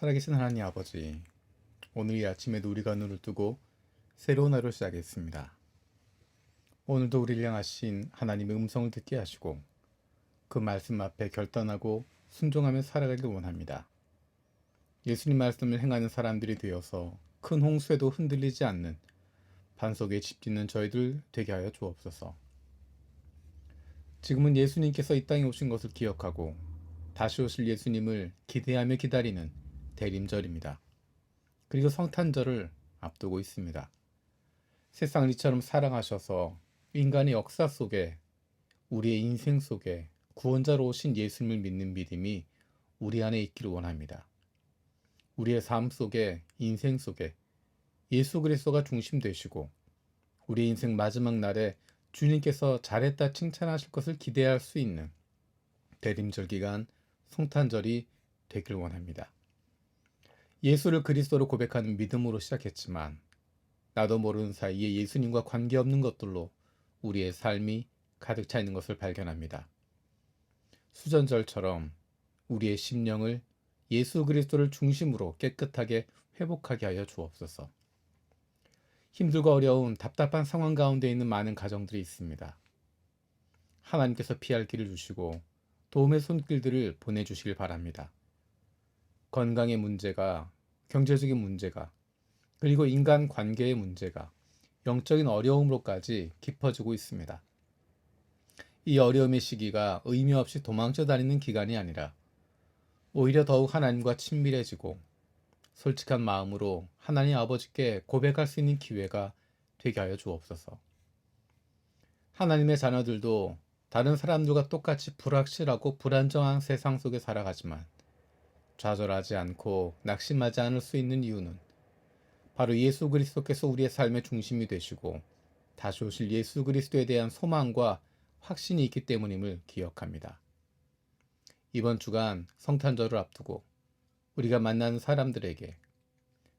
살아계신 하나님 아버지, 오늘 이 아침에도 우리가 눈을 뜨고 새로운 하루를 시작했습니다. 오늘도 우리를 향하신 하나님의 음성을 듣게 하시고 그 말씀 앞에 결단하고 순종하며 살아가길 원합니다. 예수님 말씀을 행하는 사람들이 되어서 큰 홍수에도 흔들리지 않는 반석에 집 짓는 저희들 되게 하여 주옵소서. 지금은 예수님께서 이 땅에 오신 것을 기억하고 다시 오실 예수님을 기대하며 기다리는 대림절입니다. 그리고 성탄절을 앞두고 있습니다. 세상을 이처럼 사랑하셔서 인간의 역사 속에 우리의 인생 속에 구원자로 오신 예수님을 믿는 믿음이 우리 안에 있기를 원합니다. 우리의 삶 속에 인생 속에 예수 그리스도가 중심 되시고 우리 인생 마지막 날에 주님께서 잘했다 칭찬하실 것을 기대할 수 있는 대림절 기간 성탄절이 되길 원합니다. 예수를 그리스도로 고백하는 믿음으로 시작했지만 나도 모르는 사이에 예수님과 관계없는 것들로 우리의 삶이 가득 차 있는 것을 발견합니다. 수전절처럼 우리의 심령을 예수 그리스도를 중심으로 깨끗하게 회복하게 하여 주옵소서. 힘들고 어려운 답답한 상황 가운데 있는 많은 가정들이 있습니다. 하나님께서 피할 길을 주시고 도움의 손길들을 보내주시길 바랍니다. 건강의 문제가, 경제적인 문제가, 그리고 인간 관계의 문제가 영적인 어려움으로까지 깊어지고 있습니다. 이 어려움의 시기가 의미 없이 도망쳐 다니는 기간이 아니라 오히려 더욱 하나님과 친밀해지고 솔직한 마음으로 하나님 아버지께 고백할 수 있는 기회가 되게 하여 주옵소서. 하나님의 자녀들도 다른 사람들과 똑같이 불확실하고 불안정한 세상 속에 살아가지만 좌절하지 않고 낙심하지 않을 수 있는 이유는 바로 예수 그리스도께서 우리의 삶의 중심이 되시고 다시 오실 예수 그리스도에 대한 소망과 확신이 있기 때문임을 기억합니다. 이번 주간 성탄절을 앞두고 우리가 만나는 사람들에게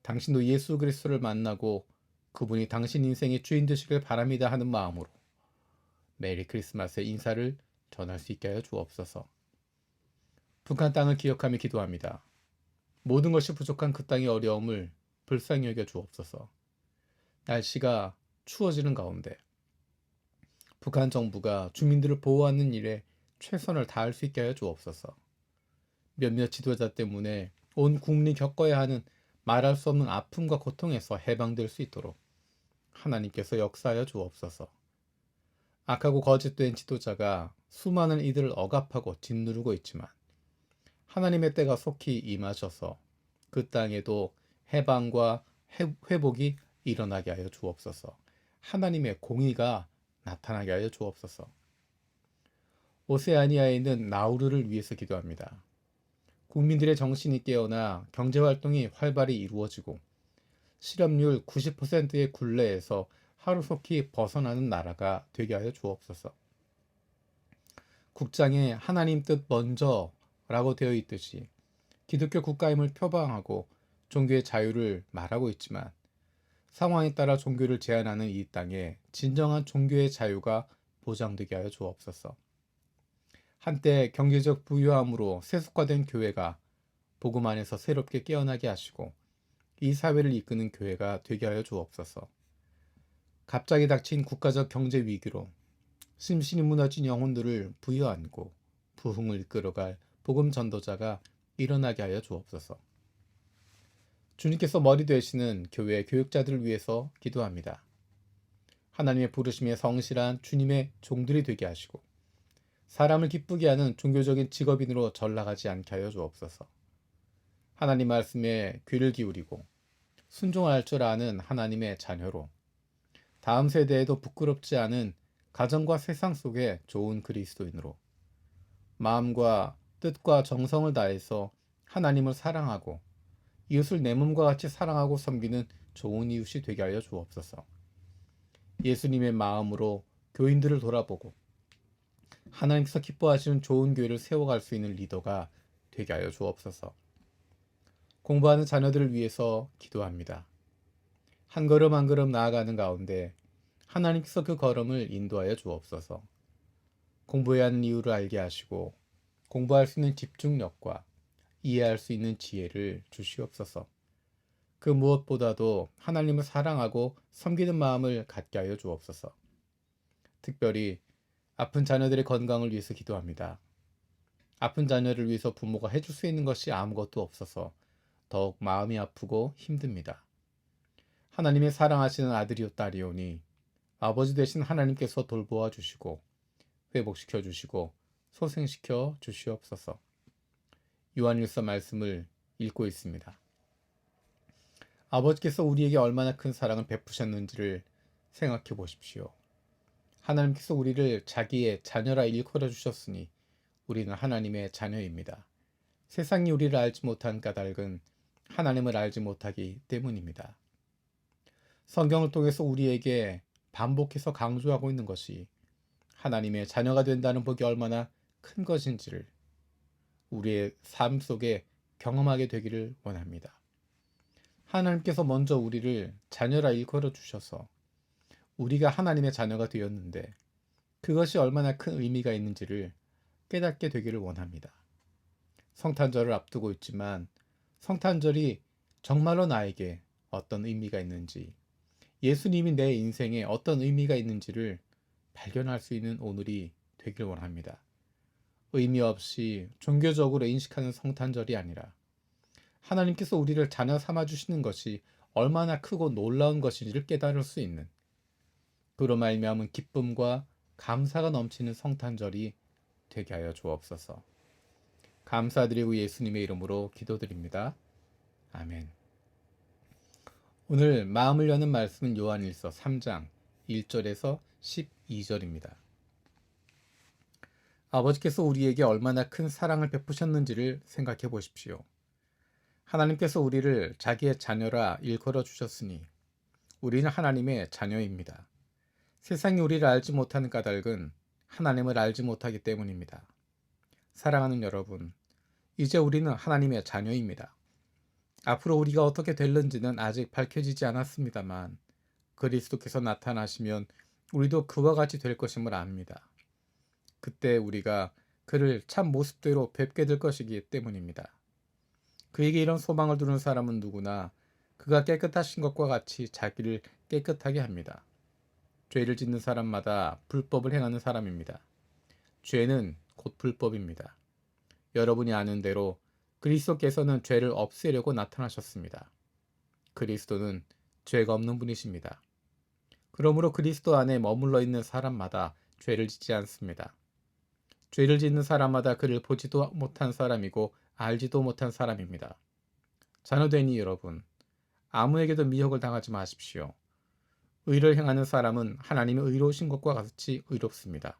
당신도 예수 그리스도를 만나고 그분이 당신 인생의 주인 되시길 바랍니다 하는 마음으로 메리 크리스마스의 인사를 전할 수 있게 하여 주옵소서. 북한 땅을 기억하며 기도합니다. 모든 것이 부족한 그 땅의 어려움을 불쌍히 여겨 주옵소서. 날씨가 추워지는 가운데 북한 정부가 주민들을 보호하는 일에 최선을 다할 수 있게 하여 주옵소서. 몇몇 지도자 때문에 온 국민이 겪어야 하는 말할 수 없는 아픔과 고통에서 해방될 수 있도록 하나님께서 역사하여 주옵소서. 악하고 거짓된 지도자가 수많은 이들을 억압하고 짓누르고 있지만 하나님의 때가 속히 임하셔서 그 땅에도 해방과 회복이 일어나게 하여 주옵소서. 하나님의 공의가 나타나게 하여 주옵소서. 오세아니아에 있는 나우르를 위해서 기도합니다. 국민들의 정신이 깨어나 경제활동이 활발히 이루어지고 실업률 90%의 굴레에서 하루속히 벗어나는 나라가 되게 하여 주옵소서. 국장에 하나님 뜻 먼저 라고 되어 있듯이 기독교 국가임을 표방하고 종교의 자유를 말하고 있지만 상황에 따라 종교를 제한하는 이 땅에 진정한 종교의 자유가 보장되게 하여 주옵소서. 한때 경제적 부유함으로 세속화된 교회가 복음 안에서 새롭게 깨어나게 하시고 이 사회를 이끄는 교회가 되게 하여 주옵소서. 갑자기 닥친 국가적 경제 위기로 심신이 무너진 영혼들을 부여안고 부흥을 이끌어갈 복음 전도자가 일어나게 하여 주옵소서. 주님께서 머리 되시는 교회 교육자들을 위해서 기도합니다. 하나님의 부르심에 성실한 주님의 종들이 되게 하시고 사람을 기쁘게 하는 종교적인 직업인으로 전락하지 않게 하여 주옵소서. 하나님 말씀에 귀를 기울이고 순종할 줄 아는 하나님의 자녀로 다음 세대에도 부끄럽지 않은 가정과 세상 속에 좋은 그리스도인으로 마음과 뜻과 정성을 다해서 하나님을 사랑하고 이웃을 내 몸과 같이 사랑하고 섬기는 좋은 이웃이 되게 하여 주옵소서. 예수님의 마음으로 교인들을 돌아보고 하나님께서 기뻐하시는 좋은 교회를 세워갈 수 있는 리더가 되게 하여 주옵소서. 공부하는 자녀들을 위해서 기도합니다. 한 걸음 한 걸음 나아가는 가운데 하나님께서 그 걸음을 인도하여 주옵소서. 공부해야 하는 이유를 알게 하시고 공부할 수 있는 집중력과 이해할 수 있는 지혜를 주시옵소서. 그 무엇보다도 하나님을 사랑하고 섬기는 마음을 갖게 하여 주옵소서. 특별히 아픈 자녀들의 건강을 위해서 기도합니다. 아픈 자녀를 위해서 부모가 해줄 수 있는 것이 아무것도 없어서 더욱 마음이 아프고 힘듭니다. 하나님의 사랑하시는 아들이요 딸이오니 아버지 되신 하나님께서 돌보아 주시고 회복시켜 주시고 소생시켜 주시옵소서. 요한일서 말씀을 읽고 있습니다. 아버지께서 우리에게 얼마나 큰 사랑을 베푸셨는지를 생각해 보십시오. 하나님께서 우리를 자기의 자녀라 일컬어 주셨으니 우리는 하나님의 자녀입니다. 세상이 우리를 알지 못한 까닭은 하나님을 알지 못하기 때문입니다. 성경을 통해서 우리에게 반복해서 강조하고 있는 것이 하나님의 자녀가 된다는 복이 얼마나 큰 것인지를 우리의 삶 속에 경험하게 되기를 원합니다. 하나님께서 먼저 우리를 자녀라 일컬어 주셔서 우리가 하나님의 자녀가 되었는데 그것이 얼마나 큰 의미가 있는지를 깨닫게 되기를 원합니다. 성탄절을 앞두고 있지만 성탄절이 정말로 나에게 어떤 의미가 있는지 예수님이 내 인생에 어떤 의미가 있는지를 발견할 수 있는 오늘이 되길 원합니다. 의미 없이 종교적으로 인식하는 성탄절이 아니라 하나님께서 우리를 자녀 삼아 주시는 것이 얼마나 크고 놀라운 것인지를 깨달을 수 있는 그로 말미암은 기쁨과 감사가 넘치는 성탄절이 되게 하여 주옵소서. 감사드리고 예수님의 이름으로 기도드립니다. 아멘. 오늘 마음을 여는 말씀은 요한일서 3장 1절에서 12절입니다. 아버지께서 우리에게 얼마나 큰 사랑을 베푸셨는지를 생각해 보십시오. 하나님께서 우리를 자기의 자녀라 일컬어 주셨으니 우리는 하나님의 자녀입니다. 세상이 우리를 알지 못하는 까닭은 하나님을 알지 못하기 때문입니다. 사랑하는 여러분, 이제 우리는 하나님의 자녀입니다. 앞으로 우리가 어떻게 될는지는 아직 밝혀지지 않았습니다만 그리스도께서 나타나시면 우리도 그와 같이 될 것임을 압니다. 그때 우리가 그를 참 모습대로 뵙게 될 것이기 때문입니다. 그에게 이런 소망을 두는 사람은 누구나 그가 깨끗하신 것과 같이 자기를 깨끗하게 합니다. 죄를 짓는 사람마다 불법을 행하는 사람입니다. 죄는 곧 불법입니다. 여러분이 아는 대로 그리스도께서는 죄를 없애려고 나타나셨습니다. 그리스도는 죄가 없는 분이십니다. 그러므로 그리스도 안에 머물러 있는 사람마다 죄를 짓지 않습니다. 죄를 짓는 사람마다 그를 보지도 못한 사람이고 알지도 못한 사람입니다. 자녀되니 여러분, 아무에게도 미혹을 당하지 마십시오. 의를 행하는 사람은 하나님의 의로우신 것과 같이 의롭습니다.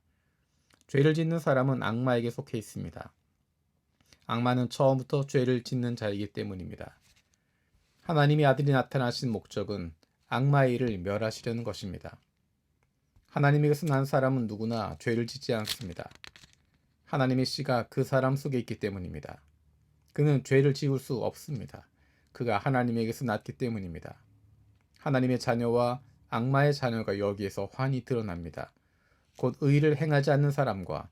죄를 짓는 사람은 악마에게 속해 있습니다. 악마는 처음부터 죄를 짓는 자이기 때문입니다. 하나님의 아들이 나타나신 목적은 악마의 일을 멸하시려는 것입니다. 하나님에게서 난 사람은 누구나 죄를 짓지 않습니다. 하나님의 씨가 그 사람 속에 있기 때문입니다. 그는 죄를 지을 수 없습니다. 그가 하나님에게서 났기 때문입니다. 하나님의 자녀와 악마의 자녀가 여기에서 환히 드러납니다. 곧 의를 행하지 않는 사람과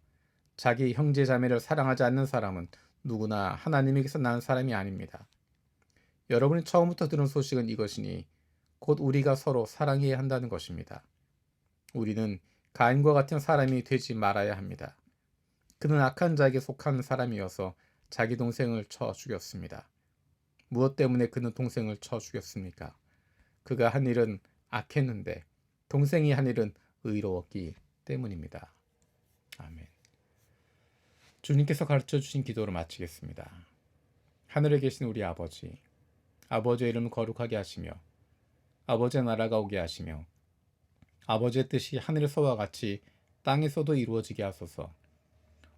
자기 형제 자매를 사랑하지 않는 사람은 누구나 하나님에게서 난 사람이 아닙니다. 여러분이 처음부터 들은 소식은 이것이니 곧 우리가 서로 사랑해야 한다는 것입니다. 우리는 가인과 같은 사람이 되지 말아야 합니다. 그는 악한 자에게 속한 사람이어서 자기 동생을 쳐 죽였습니다. 무엇 때문에 그는 동생을 쳐 죽였습니까? 그가 한 일은 악했는데 동생이 한 일은 의로웠기 때문입니다. 아멘. 주님께서 가르쳐 주신 기도를 마치겠습니다. 하늘에 계신 우리 아버지, 아버지의 이름을 거룩하게 하시며 아버지의 나라가 오게 하시며 아버지의 뜻이 하늘에서와 같이 땅에서도 이루어지게 하소서.